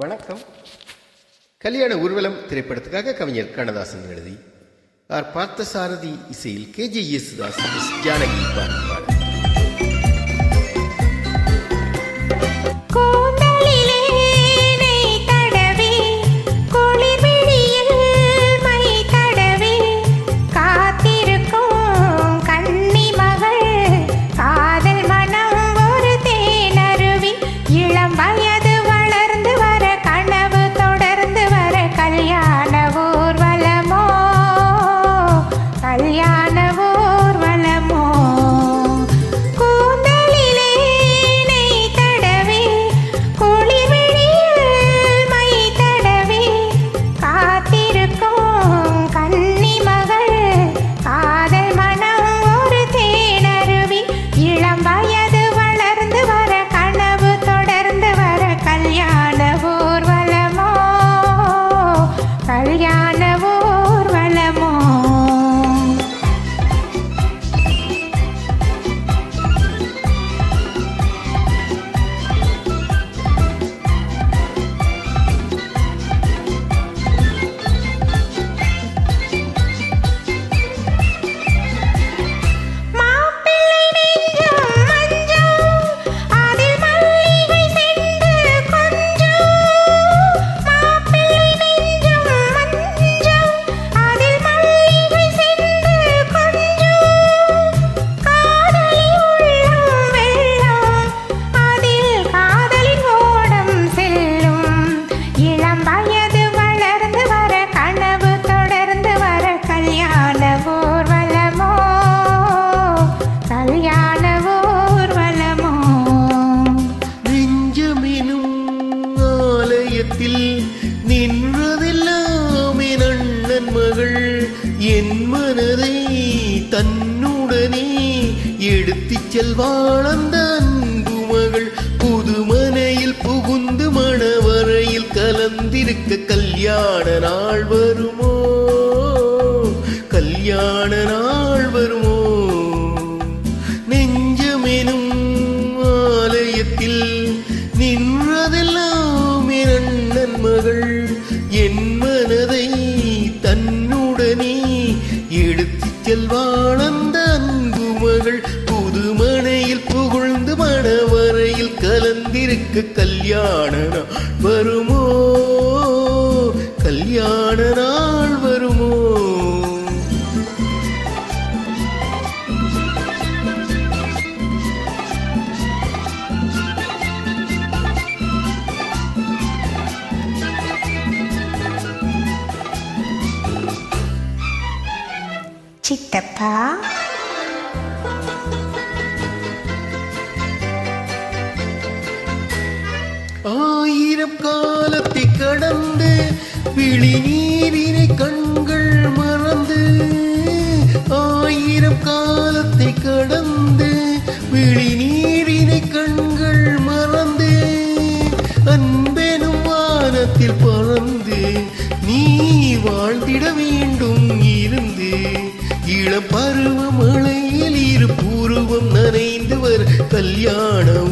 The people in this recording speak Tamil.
வணக்கம். கல்யாண ஊர்வலம் திரைப்படத்துக்காக கவிஞர் கண்ணதாசன் எழுதி. ஆர். பார்த்தசாரதி இசையில் கே. ஜே. யேசுதாஸ் ஜானகி பாடல். ஆலயத்தில் நின்றதெல்லாம் என் அண்ணன் மகள். என் மனதை தன்னுடனே எடுத்துச் செல்வாள் அந்த அன்பு மகள். புதுமனையில் புகுந்து மணவரையில் கலந்திருக்க கல்யாண நாள் வருமோ? கல்யாண நாள் மகள் என் மனதை தன்னுடனே எடுத்துச் செல்வாள் அந்த அன்பு மகள். புதுமனையில் புகழ்ந்து மணவரையில் கலந்திருக்க கல்யாண வருமோ சித்தப்பா. ஆயிரம் காலத்தை கடந்து விழி நீரினை கண்கள் மறந்து ஆயிரம் காலத்தை கடந்து விழி நீரினை கண்கள் மறந்து அன்பெனும் வானத்தில் பறந்து நீ வாழ்ந்திட வேண்டும் இருந்து. இளம் பருவ மழையில் இரு பூர்வம் நனைந்து கல்யாணம்